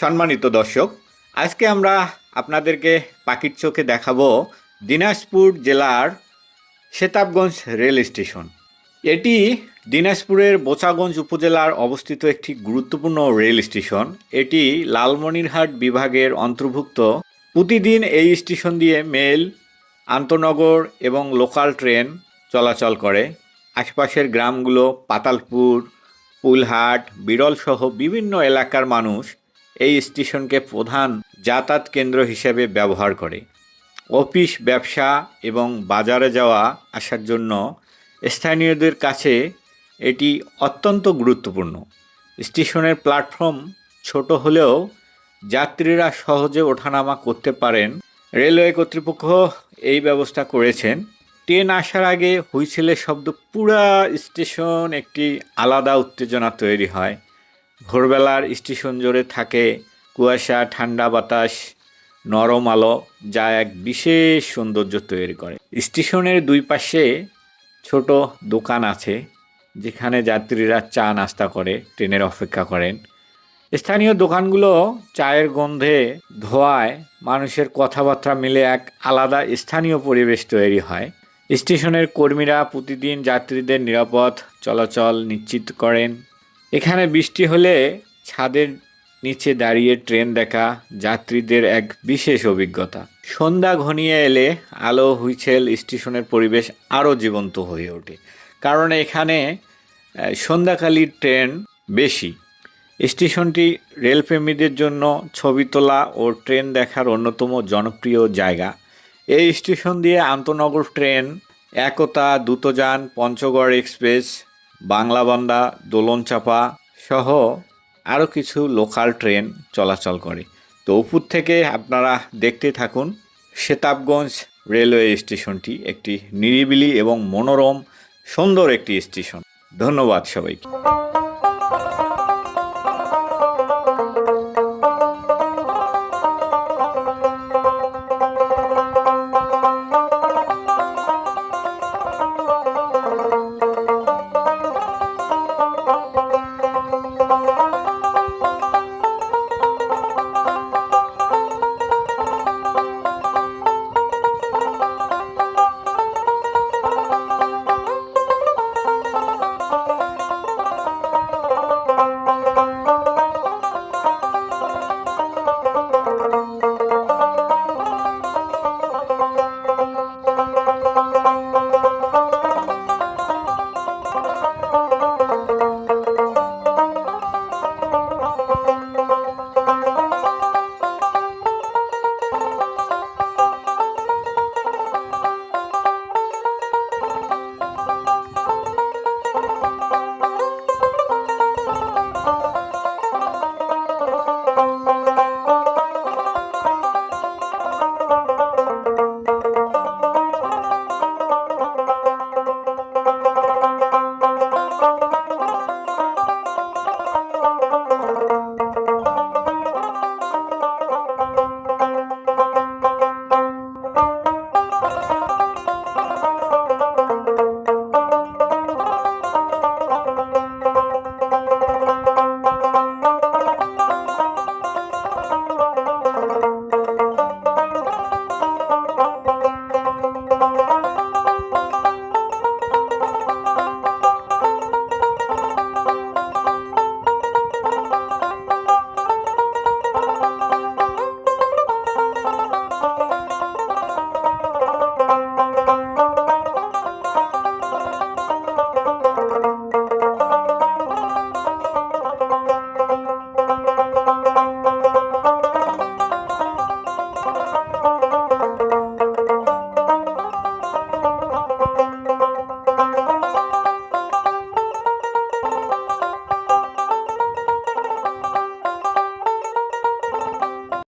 সম্মানিত দর্শক, আজকে আমরা আপনাদেরকে পাখির চোখে দেখাবো দিনাজপুর জেলার সেতাবগঞ্জ রেল স্টেশন। এটি দিনাজপুরের বোচাগঞ্জ উপজেলার অবস্থিত একটি গুরুত্বপূর্ণ রেল স্টেশন। এটি লালমনিরহাট বিভাগের অন্তর্ভুক্ত। প্রতিদিন এই স্টেশন দিয়ে মেল, আন্তনগর এবং লোকাল ট্রেন চলাচল করে। আশপাশের গ্রামগুলো পাতালপুর, পুলহাট, বিরলসহ বিভিন্ন এলাকার মানুষ এই স্টেশনকে প্রধান যাতায়াত কেন্দ্র হিসেবে ব্যবহার করে। অফিস, ব্যবসা এবং বাজারে যাওয়া আসার জন্য স্থানীয়দের কাছে এটি অত্যন্ত গুরুত্বপূর্ণ। স্টেশনের প্ল্যাটফর্ম ছোট হলেও যাত্রীরা সহজে ওঠানামা করতে পারেন। রেলওয়ে কর্তৃপক্ষ এই ব্যবস্থা করেছেন। ট্রেন আসার আগে হুইসেলের শব্দ পুরা স্টেশন একটি আলাদা উত্তেজনা তৈরি হয়। ভোরবেলার স্টেশন জুড়ে থাকে কুয়াশা, ঠান্ডা বাতাস, নরম আলো, যা এক বিশেষ সৌন্দর্য তৈরি করে। স্টেশনের দুই পাশে ছোট দোকান আছে, যেখানে যাত্রীরা চা নাস্তা করে, ট্রেনের অপেক্ষা করেন। স্থানীয় দোকানগুলো চায়ের গন্ধে ধোয়ায়, মানুষের কথাবার্তা মিলে এক আলাদা স্থানীয় পরিবেশ তৈরি হয়। স্টেশনের কর্মীরা প্রতিদিন যাত্রীদের নিরাপদ চলাচল নিশ্চিত করেন। এখানে বৃষ্টি হলে ছাদের নিচে দাঁড়িয়ে ট্রেন দেখা যাত্রীদের এক বিশেষ অভিজ্ঞতা। সন্ধ্যা ঘনিয়ে এলে আলো হুইছেল স্টেশনের পরিবেশ আরও জীবন্ত হয়ে ওঠে। কারণ এখানে সন্ধ্যাকালীর ট্রেন বেশি। স্টেশনটি রেলপ্রেমীদের জন্য ছবি তোলা ও ট্রেন দেখার অন্যতম জনপ্রিয় জায়গা। এই স্টেশন দিয়ে আন্তনগর ট্রেন, একতা, দ্রুতযান, পঞ্চগড় এক্সপ্রেস বাংলাবান্ধা দোলনচাপা সহ আরও কিছু লোকাল ট্রেন চলাচল করে। তো উপর থেকে আপনারা দেখতে থাকুন সেতাবগঞ্জ রেলওয়ে স্টেশনটি, একটি নিরিবিলি এবং মনোরম, সুন্দর একটি স্টেশন। ধন্যবাদ সবাইকে।